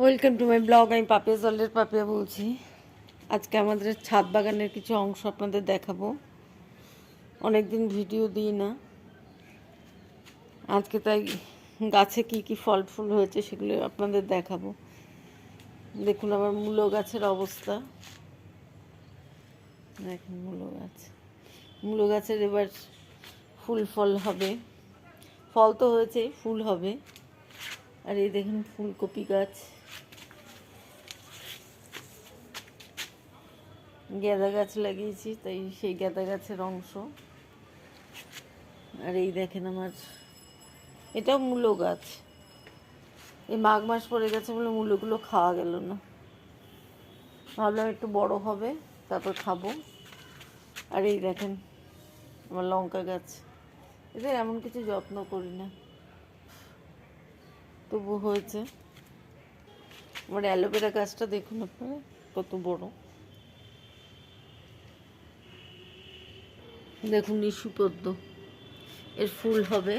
Welcome to my blog আমি পাপিয়া জলের পাপিয়া বলছি। আজকে আমাদের ছাদ বাগানের কিছু অংশ আপনাদের দেখাবো। অনেক দিন ভিডিও দিই না। আজকে তাই গাছে কি কি ফল ফুল হয়েছে সেগুলো আপনাদের দেখাবো। দেখুন আমার মূলো গাছের অবস্থা। দেখুন মূলো গাছ। মূলো গাছের এবার ফুল ফল হবে। ফল তো হয়েছে, ফুল হবে। আর এই দেখুন ফুলকপি গাছ। গাঁদা গাছ লাগিয়েছি, তাই সেই গাঁদা গাছের অংশ। আর এই দেখেন আমার, এটাও মূলো গাছ। এই মাঘ মাস পড়ে গেছে বলে মূলোগুলো খাওয়া গেল না। ভাবলাম একটু বড় হবে, তারপর খাব। আর এই দেখেন আমার লঙ্কা গাছ। এদের এমন কিছু যত্ন করি না। তবু হয়েছে। আমার অ্যালোভেরা গাছটা দেখুন আপনারা, কত বড়। দেখুন ইস্যু পদ্ম। এর ফুল হবে।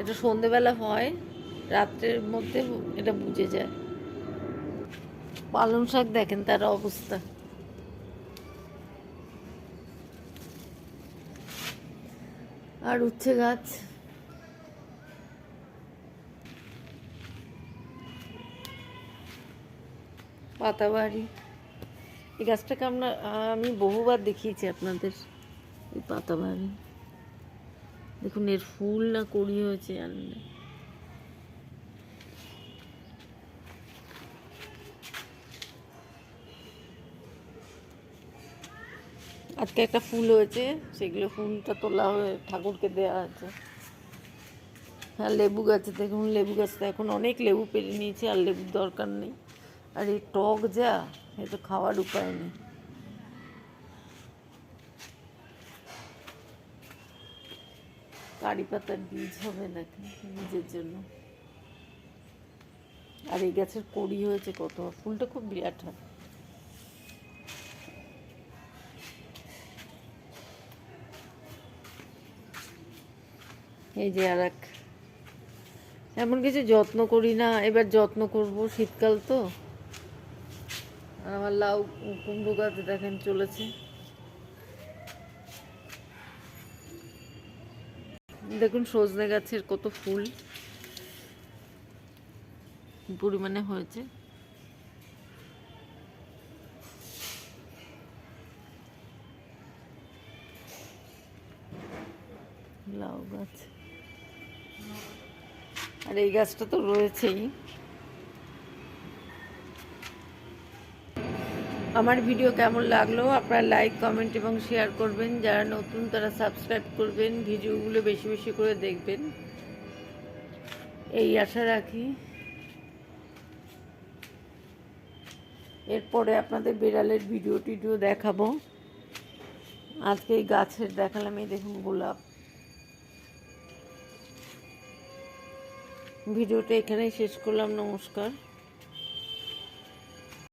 এটা সন্ধেবেলা হয়, রাত্রের মধ্যে এটা বুঝে যায়। পালং শাক দেখেন তার অবস্থা। আর উচ্ছে গাছ। পাতাবাড়ি। এই গাছটাকে আমরা, আমি বহুবার দেখিয়েছি আপনাদের, এই পাতাবাড়ি দেখুন, এর ফুল না কড়ি হয়েছে জানেন না। আজকে একটা ফুল হয়েছে, সেগুলো ফুলটা তোলা হয়ে ঠাকুরকে দেওয়া আছে। হ্যাঁ লেবু গাছে, দেখুন, লেবু গাছটা এখন অনেক লেবু পেরে নিয়েছে, আর লেবুর দরকার নেই। আর এই টক যা, এ তো খাওয়ার উপায় নেই। কারি পাতার বীজ হবে নাকি বীজের জন্য? আর এই গাছের কড়ি হয়েছে কত? ফুলটা খুব বিরাট হয়। এই যে আর এক এমন কিছু যত্ন করি না, এবার যত্ন করব শীতকাল তো। আর আমার লাউ কুমড়ো গাছ দেখেন চলেছে। দেখুন সজনে গাছের কত ফুল। পরিমাণে হয়েছে। লাউ গাছ। আর এই গাছটা তো রয়েছেই। আমার ভিডিও কেমন লাগল আপনারা লাইক কমেন্ট এবং শেয়ার করবেন। যারা নতুন, তারা সাবস্ক্রাইব করবেন। ভিডিওগুলো বেশি বেশি করে দেখবেন। এই আশা রাখি। এরপরে আপনাদের বিড়ালের ভিডিও টিডিও দেখাবো। আজকে এই গাছের দেখালাম, এই দেখুন গোলাপ। ভিডিওটা এখানেই শেষ করলাম। নমস্কার।